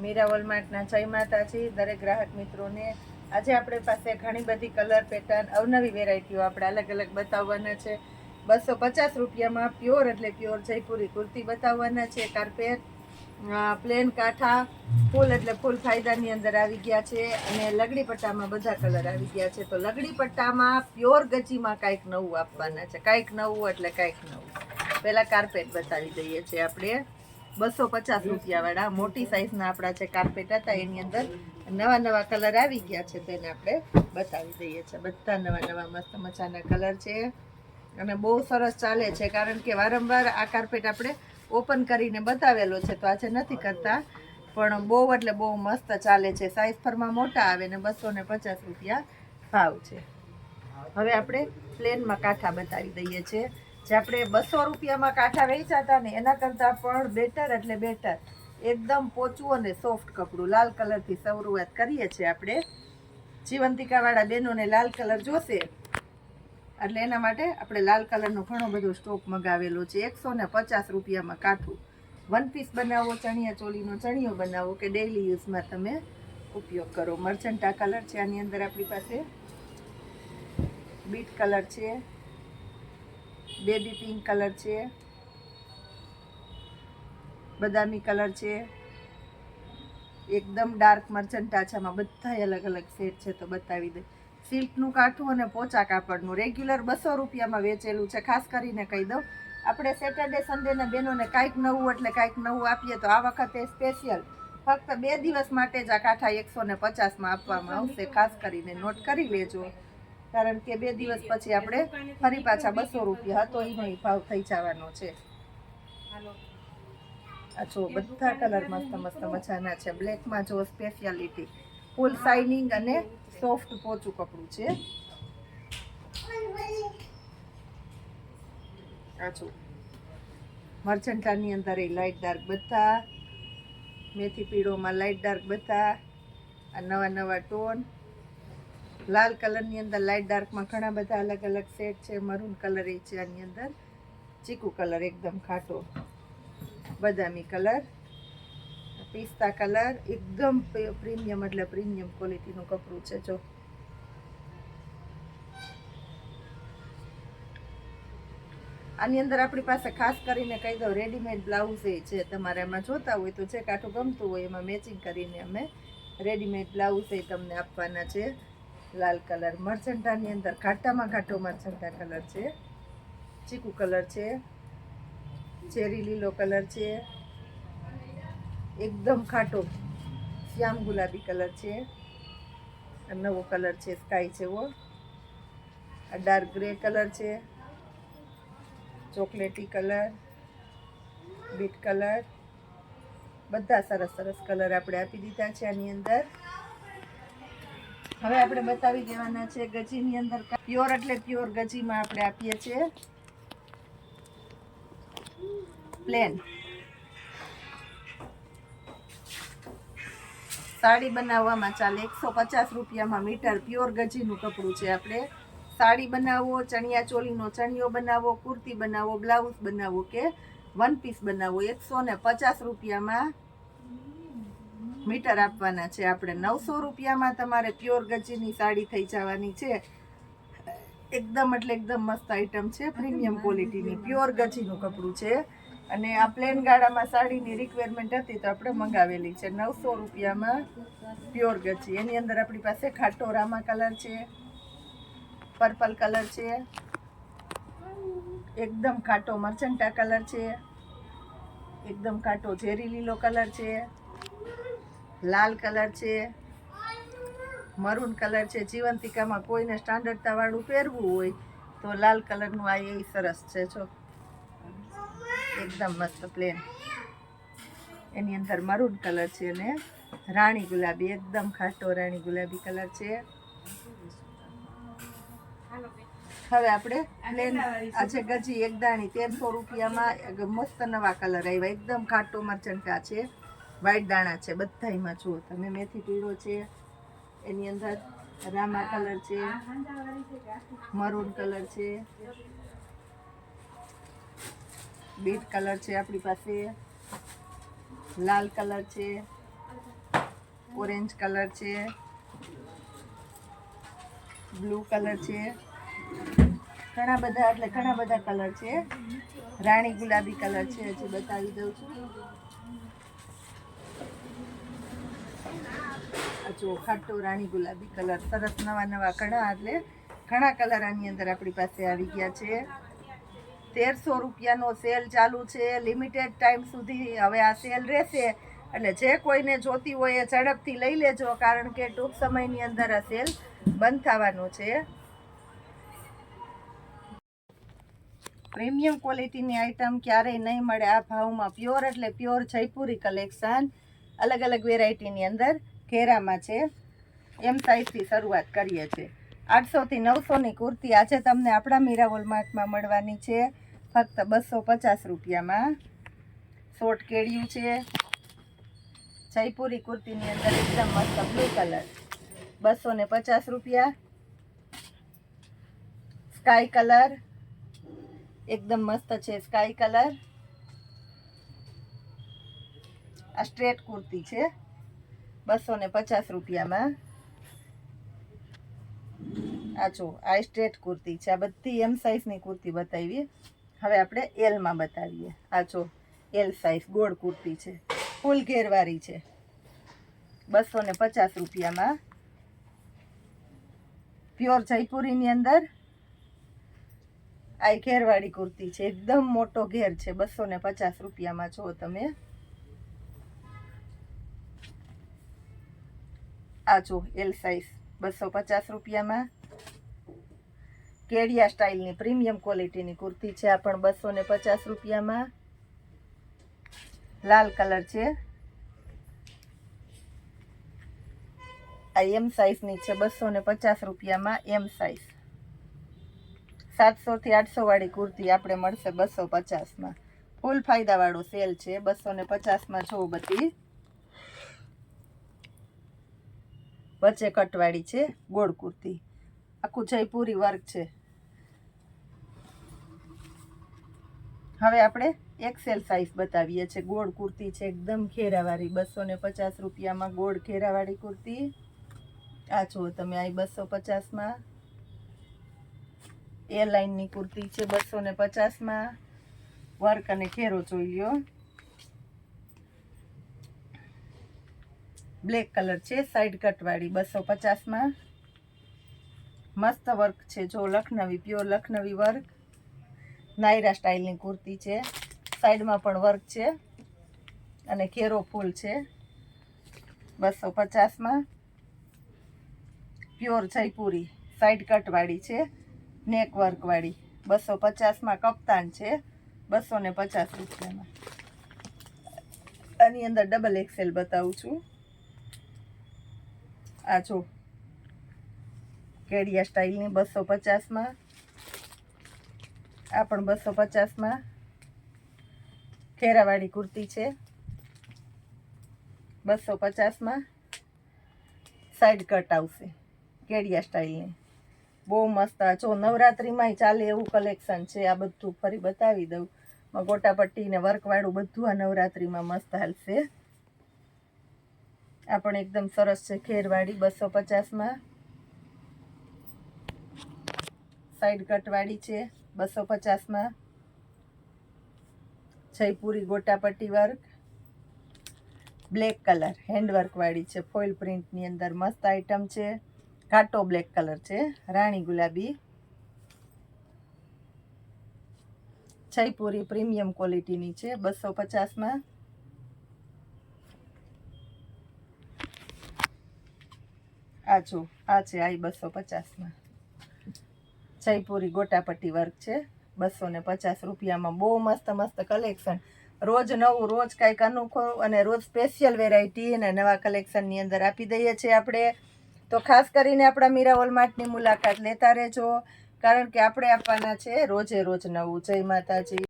મીરા વોલમાર્ટના જય માતાજી, દરેક ગ્રાહક મિત્રોને. આજે આપણે પાસે ઘણી બધી કલર પેટર્ન, અવનવી વેરાયટીઓ આપણે અલગ અલગ બતાવવાના છે. બસો પચાસ રૂપિયામાં પ્યોર એટલે પ્યોર જયપુરી કુર્તી બતાવવાના છે. કાર્પેટ પ્લેન કાંઠા, ફૂલ એટલે ફૂલ ફાયદાની અંદર આવી ગયા છે. અને લગડી પટ્ટામાં બધા કલર આવી ગયા છે. તો લગડી પટ્ટામાં પ્યોર ગજીમાં કાંઈક નવું આપવાના છે. કાંઈક નવું એટલે કાંઈક નવું. પહેલાં કાર્પેટ બતાવી દઈએ છીએ આપણે. બસો પચાસ રૂપિયાવાળા. મોટી સાઇઝના આપણા જે કાર્પેટ હતા એની અંદર નવા નવા કલર આવી ગયા છે તેને આપણે બતાવી દઈએ છીએ. બધા નવા નવા મસ્ત મજાના કલર છે. અને બહુ સરસ ચાલે છે કારણ કે વારંવાર આ કાર્પેટ આપણે ઓપન કરીને બતાવેલો છે તો આજે નથી કરતા. પણ બહુ એટલે બહુ મસ્ત ચાલે છે. સાઇઝ ફરમાં મોટા આવે ને બસો ને પચાસ રૂપિયા ભાવ છે. હવે આપણે પ્લેનમાં કાંઠા બતાવી દઈએ છીએ. જે આપણે બસો રૂપિયામાં કાંઠા વેચાતા ને, એના કરતાં પણ બેટર એટલે બેટર એકદમ પોચું અને સોફ્ટ કપડું. લાલ કલરથી શરૂઆત કરીએ છીએ આપણે. જીવંતિકાવાળા બહેનોને લાલ કલર જોશે. એટલે એના માટે આપણે લાલ કલરનો ઘણો બધો સ્ટોક મગાવેલો છે. એકસો ને પચાસ રૂપિયામાં કાઠું. વન પીસ બનાવો, ચણિયા ચોલીનો ચણિયો બનાવો કે ડેઇલી યુઝમાં તમે ઉપયોગ કરો. મર્ચન્ટા કલર છે, આની અંદર આપણી પાસે. બીટ કલર છે. બેબી પિંક કલર છે. બદામી કલર છે. એકદમ ડાર્ક મર્ચન્ટા આમાં બધા અલગ અલગ સેટ છે તો બતાવી દે. સિલ્કનું કાઠું અને પોચા કાપડનું રેગ્યુલર બસો રૂપિયામાં વેચેલું છે. ખાસ કરીને કહી દઉં. આપણે સેટરડે સન્ડેના બહેનોને કાંઈક નવું એટલે કાંઈક નવું આપીએ તો આ વખતે સ્પેશિયલ ફક્ત બે દિવસ માટે જ આ કાંઠા એકસો ને પચાસમાં આપવામાં આવશે. ખાસ કરીને નોટ કરી લેજો. કારણ કે બે દિવસ પછી આપણે ફરી પાછા બસો રૂપિયા હતો એનો ભાવ થઈ જવાનો છે. આ બધા કલર મસ્ત મસ્ત મજાના છે. બ્લેકમાં જો સ્પેશિયાલિટી ફૂલ શાઇનિંગ અને સોફ્ટ પોચું કપડું છે. આ જો. મર્ચન્ટાની અંદર એ લાઇટ ડાર્ક બધા. મેથી પીળોમાં લાઇટ ડાર્ક બધા. આ નવા નવા ટોન લાલ કલરની અંદર લાઇટ ડાર્કમાં ઘણા બધા અલગ અલગ સેટ છે. મરૂન કલર એ છે આની અંદર. ચીકુ કલર એકદમ ખાટો. બદામી કલર. પિસ્તા કલર. એકદમ પ્રીમિયમ એટલે પ્રીમિયમ ક્વોલિટીનું કપડું છે, જો. આની અંદર આપણી પાસે ખાસ કરીને કહી દઉં, રેડીમેડ બ્લાઉઝ એ છે. તમારે એમાં જોતા હોય તો જે કાઠું ગમતું હોય એમાં મેચિંગ કરીને અમે રેડીમેડ બ્લાઉઝ એ તમને આપવાના છે. લાલ કલર મરચંટાની અંદર, ઘાટામાં ઘાટો મરચંટા કલર છે. ચીકુ કલર છે. ચેરી લીલો કલર છે. એકદમ ખાટો, શ્યામ ગુલાબી કલર છે. નવો કલર છે, સ્કાય જેવો. આ ડાર્ક ગ્રે કલર છે. ચોકલેટી કલર, બીટ કલર. બધા સરસ સરસ કલર આપણે આપી દીધા છે આની અંદર. હવે આપણે બતાવી દેવાના છે ગજીની અંદર પ્યોર એટલે પ્યોર ગજીમાં આપણે આપીએ છીએ. પ્લેન. સાડી બનાવવામાં ચાલે. એકસો પચાસ રૂપિયામાં મીટર પ્યોર ગજીનું કપડું છે આપણે. સાડી બનાવો, ચણિયા ચોલીનો ચણિયો બનાવો, કુર્તી બનાવો, બ્લાઉઝ બનાવો કે વન પીસ બનાવો. એકસો ને પચાસ રૂપિયામાં મીટર આપવાના છે. આપણે નવસો રૂપિયામાં તમારે પ્યોર ગજીની સાડી થઈ જવાની છે. એકદમ એટલે એકદમ મસ્ત આઈટમ છે. પ્રીમિયમ ક્વોલિટીની પ્યોર ગજીનું કપડું છે. અને આ પ્લેન ગાળામાં સાડીની રિક્વાયરમેન્ટ હતી તો આપણે મંગાવેલી છે. નવસો રૂપિયામાં પ્યોર ગજી એની અંદર આપણી પાસે ખાટો રામા કલર છે પર્પલ કલર છે, એકદમ ખાટો મરચંટા કલર છે, એકદમ ખાટો ઝેરી લીલો કલર છે. લાલ કલર છે, મરૂન કલર છે. જીવંતિકામાં કોઈને સ્ટાન્ડર્ડતાવાળું પહેરવું હોય તો લાલ કલરનું આ એ સરસ છે, જો. એકદમ મસ્ત પ્લેન. એની અંદર મરૂન કલર છે અને રાણી ગુલાબી, એકદમ ખાટો રાણી ગુલાબી કલર છે. હવે આપણે પ્લેન આજે ગજી એક દાણી તેરસો રૂપિયામાં મસ્ત નવા કલર આવ્યા. એકદમ ખાટો મરચંટા છે. વ્હાઈટ દાણા છે, બધાયમાં જુઓ તમે. મેથી પીળો છે, એની અંદર રામા કલર છે, મરૂન કલર છે, બીટ કલર છે આપણી પાસે, લાલ કલર છે, ઓરેન્જ કલર છે, બ્લુ કલર છે, ઘણા બધા, એટલે ઘણા બધા કલર છે. રાણી ગુલાબી કલર છે, હજી બતાવી દઉં છું. ખાટો રાણી ગુલાબી કલર. સરસ નવા નવા ઘણા એટલે ઘણા કલર આની અંદર આપણી પાસે આવી ગયા છે. તેરસો રૂપિયાનો સેલ ચાલુ છે. લિમિટેડ ટાઈમ સુધી હવે આ સેલ રહેશે. એટલે જે કોઈને જોતી હોય એ ઝડપથી લઈ લેજો, કારણ કે ટૂંક સમયની અંદર આ સેલ બંધ થવાનું છે. પ્રીમિયમ ક્વોલિટીની આઇટમ ક્યારેય નહીં મળે. આ ભાવમાં પ્યોર એટલે પ્યોર જયપુરી કલેક્શન. અલગ અલગ વેરાયટીની અંદર ઘેરામાં છે. એમ સાઇઝથી શરૂઆત કરીએ છીએ. આઠસોથી નવસોની કુર્તી આજે તમને આપણા મીરાવોલ માર્ટમાં મળવાની છે. ફક્ત બસો પચાસ રૂપિયામાં. શોર્ટ કેળિયું છે. જયપુરી કુર્તીની અંદર એકદમ મસ્ત બ્લુ કલર બસો ને પચાસ રૂપિયા. સ્કાય કલર એકદમ મસ્ત છે સ્કાય કલર આ સ્ટ્રેટ કુર્તી છે. બસો ને પચાસ રૂપિયામાં. આ જો આ સ્ટ્રેટ કુર્તી છે. આ બધી એમ સાઇઝની કુર્તી બતાવી હવે આપણે એલમાં બતાવીએ. આ જો એલ સાઇઝ ગોળ કુર્તી છે. ફૂલ ઘેરવાળી છે. બસો ને પચાસ રૂપિયામાં. પ્યોર જયપુરીની અંદર. આ ઘેરવાળી કુર્તી છે. એકદમ મોટો ઘેર છે. બસો ને પચાસ રૂપિયામાં જો તમે. આ જો એલ સાઇઝ બસો પચાસ રૂપિયામાં. કેડિયા સ્ટાઇલની પ્રીમિયમ ક્વોલિટીની કુર્તી છે આ પણ બસો ને પચાસ રૂપિયામાં. લાલ કલર છે. આ એમ સાઇઝની છે બસો ને પચાસ રૂપિયામાં એમ સાઇઝ સાતસોથી આઠસો વાળી કુર્તી આપણે મળશે બસો પચાસમાં. ફૂલ ફાયદાવાળો સેલ છે બસો ને પચાસમાં જો બધી. વચ્ચે કટવાળી છે ગોળ કુર્તી. આખું જયપુરી વર્ક છે. હવે આપણે એક્સેલ સાઇઝ બતાવીએ છીએ. ગોળ કુર્તી છે એકદમ ઘેરાવાળી. બસો ને પચાસ રૂપિયામાં ગોળ ઘેરાવાળી કુર્તી. આ જુઓ તમે, આ બસો પચાસમાં. એ લાઇનની કુર્તી છે બસો ને પચાસમાં. વર્ક અને ઘેરો જોઈ લ્યો. બ્લેક કલર છે, સાઈડ કટવાળી બસો પચાસમાં. મસ્ત વર્ક છે, જો લખનવી, પ્યોર લખનવી વર્ક. નાયરા સ્ટાઇલની કુર્તી છે, સાઈડમાં પણ વર્ક છે, અને ઘેરો ફૂલ છે, બસો પચાસમાં. પ્યોર જયપુરી, સાઈડ કટવાળી છે, નેક વર્કવાળી, બસો પચાસમાં કપ્તાન છે, બસો ને પચાસ રૂપિયામાં. આની અંદર ડબલ એક્સેલ બતાવું છું. આ જો. કેડિયા સ્ટાઇલની બસો પચાસમાં. આ પણ બસો પચાસમાં. ખેરાવાળી કુર્તી છે. બસો પચાસમાં. સાઈડ કટ આવશે કેડિયા સ્ટાઇલની. બહુ મસ્ત આ જો નવરાત્રિમાંય ચાલે એવું કલેક્શન છે. આ બધું ફરી બતાવી દઉં. ગોટાપટ્ટી ને વર્કવાળું બધું આ નવરાત્રિમાં મસ્ત હાલશે. આ પણ એકદમ સરસ છે ખેરવાળી બસો પચાસમાં. સાઈડ કટવાળી છે બસો પચાસમાં. જયપુરી ગોટાપટ્ટી વર્ક બ્લેક કલર હેન્ડવર્કવાળી છે ફોઇલ પ્રિન્ટની અંદર મસ્ત આઇટમ છે. ઘાટો બ્લેક કલર છે, રાણી ગુલાબી. જયપુરી પ્રીમિયમ ક્વોલિટીની છે બસો પચાસમાં. આ જો, આ છે આ બસો પચાસમાં. જયપુરી ગોટાપટ્ટી વર્ક છે, બસો ને પચાસ રૂપિયામાં. બહુ મસ્ત મસ્ત કલેક્શન રોજ નવું, રોજ કાંઈક અનોખું અને રોજ સ્પેશિયલ વેરાયટી અને નવા કલેક્શનની અંદર આપી દઈએ છીએ આપણે. તો ખાસ કરીને આપણા મીરા વોલમાર્ટની મુલાકાત લેતા રહેજો, કારણ કે આપણે આપવાના છે રોજે રોજ નવું. જય માતાજી.